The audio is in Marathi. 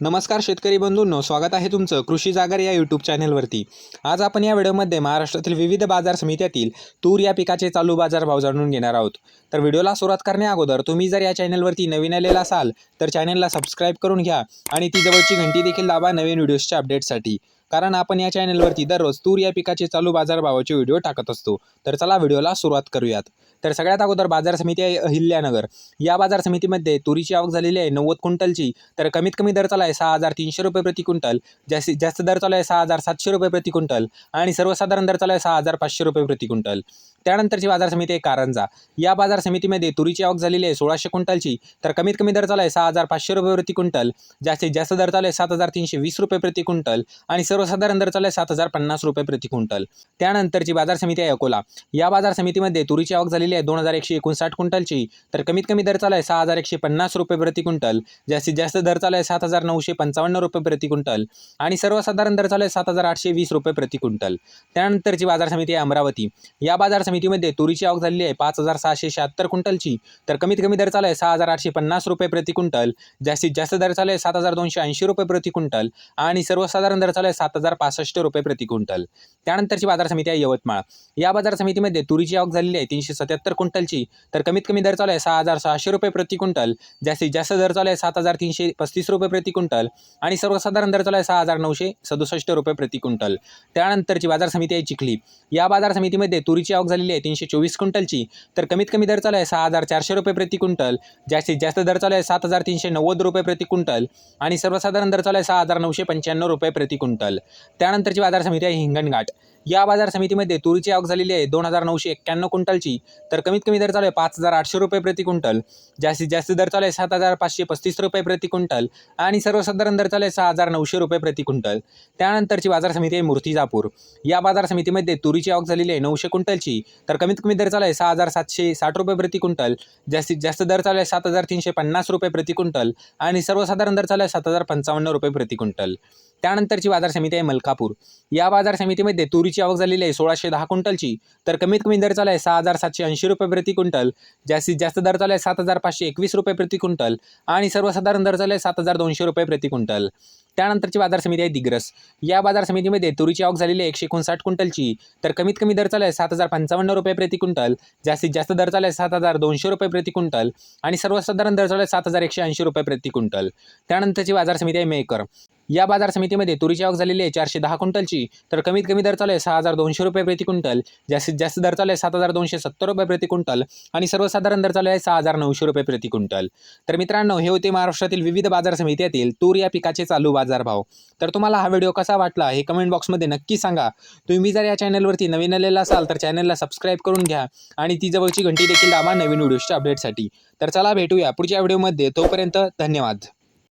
नमस्कार शेतकरी बंधूंनो स्वागत आहे तुमचं कृषी जागर या यूट्यूब चॅनलवरती आज आपण या व्हिडिओमध्ये महाराष्ट्रातील विविध बाजार समित्यातील तूर या पिकाचे चालू बाजारभाव जाणून घेणार आहोत. तर व्हिडिओला सुरुवात करण्याअगोदर तुम्ही जर या चॅनलवरती नवीन आलेला असाल तर चॅनलला सबस्क्राईब करून घ्या आणि ती जवळची घंटी देखील दाबा नवीन व्हिडिओजच्या अपडेटसाठी कारण आपण या चॅनलवरती दररोज तूर या पिकाचे चालू बाजारभावाचे व्हिडिओ टाकत असतो. तर चला व्हिडिओला सुरुवात करूयात. तर सगळ्यात अगोदर बाजार समिती आहे अहिल्यानगर. या बाजार समितीमध्ये तुरीची आवक झालेली आहे नव्वद क्विंटलची. तर कमीत कमी दर चालू आहे सहा हजार तीनशे रुपये प्रति क्विंटल. जास्तीत जास्त दर चालू आहे सहा हजार सातशे रुपये प्रति क्विंटल. आणि सर्वसाधारण दर चालू आहे सहा हजार पाचशे रुपये प्रति क्विंटल. त्यानंतरची बाजार समिती आहे कारंजा. या बाजार समितीमध्ये तुरीची आवक झालेली आहे सोळाशे क्विंटलची. तर कमीत कमी दर चालू आहे सहा हजार पाचशे रुपये प्रति क्विंटल. जास्तीत जास्त दर चालू आहे सात हजार तीनशे वीस रुपये प्रति क्विंटल. आणि सर्व सर्वसाधारण दर चालला आहे सात हजार पन्नास रुपये प्रति क्विंटल. त्यानंतरची बाजार समिती आहे अकोला. या बाजार समितीमध्ये तुरीची आवक झालेली आहे दोन हजार एकशे एकोणसाठ क्विंटलची. तर कमीत कमी दर चालू आहे सहा हजार एकशे पन्नास रुपये प्रति क्विंटल. जास्तीत जास्त दर चालू आहे सात हजार नऊशे पंचावन्न रुपये प्रति क्विंटल. आणि सर्वसाधारण दर चालू आहे सात हजार आठशे वीस रुपये प्रति क्विंटल. त्यानंतरची बाजार समिती आहे अमरावती. या बाजार समितीमध्ये तुरीची आवक झालेली आहे पाच हजार सहाशे शहात्तर क्विंटलची. तर कमीत कमी दर चालू आहे सहा हजार आठशे पन्नास रुपये प्रति क्विंटल. जास्तीत जास्त दर चालू आहे सात हजार दोनशे ऐंशी रुपये प्रति क्विंटल. आणि सर्वसाधारण दर चालू आहे सात हजार पासष्ट रुपये प्रति क्विंटल. त्यानंतरची बाजार समिती आहे यवतमाळ. या बाजार समितीमध्ये तुरीची आवक झालेली आहे तीनशे सत्याहत्तर क्विंटलची. तर कमीत कमी दर चालू आहे सहा हजार सहाशे रुपये प्रति क्विंटल. जास्तीत जास्त दर चालू आहे सात हजार तीनशे पस्तीस रुपये प्रति क्विंटल. आणि सर्वसाधारण दर चालू आहे सहा हजार नऊशे सदुसष्ट रुपये प्रति क्विंटल. त्यानंतरची बाजार समिती आहे चिखली. या बाजार समितीमध्ये तुरीची आवक झालेली आहे तीनशे चोवीस क्विंटलची. तर कमीत कमी दर चालू आहे सहा हजार चारशे रुपये प्रति क्विंटल. जास्तीत जास्त दर चालू आहे सात हजार तीनशे नव्वद रुपये प्रति क्विंटल. आणि सर्वसाधारण दर चालू आहे सहा हजार नऊशे पंच्याण्णव रुपये प्रति क्विंटल. त्यानंतरची बाजार समिती आहे हिंगणघाट. या बाजार समितीमध्ये तुरीची आवक झालेली आहे दोन हजार नऊशे एक्क्याण्णव क्विंटलची. तर कमीत कमी दर चालू आहे पाच हजार आठशे रुपये प्रति क्विंटल. जास्तीत जास्त दर चालू आहे सात हजार पाचशे पस्तीस रुपये प्रति क्विंटल. आणि सर्वसाधारण दर चालू आहे सहा हजार नऊशे रुपये प्रति क्विंटल. त्यानंतरची बाजार समिती आहे मूर्तिजापूर. या बाजार समितीमध्ये तुरीची आवक झालेली आहे नऊशे क्विंटलची. तर कमीत कमी दर चालू आहे सहा हजार सातशे साठ रुपये प्रति क्विंटल. जास्तीत जास्त दर चालू आहे सात हजार तीनशे पन्नास रुपये प्रति क्विंटल. आणि सर्वसाधारण दर चालू आहे सात हजार पंचावन्न रुपये प्रति क्विंटल. त्यानंतरची बाजार समिती आहे मलकापूर. या बाजार समितीमध्ये तुरीची आवक झालेली आहे सोळाशे दहा क्विंटलची. तर कमीत कमी दर चालू आहे सहा हजार सातशे ऐंशी रुपये प्रति क्विंटल. जास्तीत जास्त दर चालू आहे सात हजार पाचशे एकवीस रुपये प्रति क्विंटल. आणि सर्वसाधारण दर चालू आहे सात हजार दोनशे रुपये प्रति क्विंटल. त्यानंतरची बाजार समिती आहे दिग्रस. या बाजार समितीमध्ये तुरीची आवक झालेली आहे एकशे एकोणसाठ क्विंटलची. तर कमीत कमी दर चालू आहे सात हजार पंचावन्न रुपये प्रति क्विंटल. जास्तीत जास्त दर चालू आहे सात हजार दोनशे रुपये प्रति क्विंटल. आणि सर्वसाधारण दर चालू आहे सात हजार एकशे ऐंशी रुपये प्रति क्विंटल. त्यानंतरची बाजार समिती आहे मेकर. या बाजार समितीमध्ये तुरीची आवक झालेली आहे चारशे दहा क्विंटलची. तर कमीत कमी दर चालू आहे सहा हजार दोनशे रुपये प्रति क्विंटल. जास्तीत जास्त दर चालू आहे सात हजार दोनशे सत्तर रुपये प्रति क्विंटल. आणि सर्वसाधारण दर चालू आहे सहा हजार नऊशे रुपये प्रति क्विंटल. तर मित्रांनो हे होते महाराष्ट्रातील विविध बाजार समित्यातील तूर या पिकाचे चालू बाजारभाव. तर तुम्हाला हा व्हिडिओ कसा वाटला हे कमेंट बॉक्समध्ये नक्की सांगा. तुम्ही जर या चॅनलवरती नवीन आलेला असाल तर चॅनलला सबस्क्राईब करून घ्या आणि ती जवळची घंटी देखील दाबा नवीन व्हिडिओच्या अपडेटसाठी तर चला भेटूया पुढच्या व्हिडिओमध्ये तोपर्यंत धन्यवाद.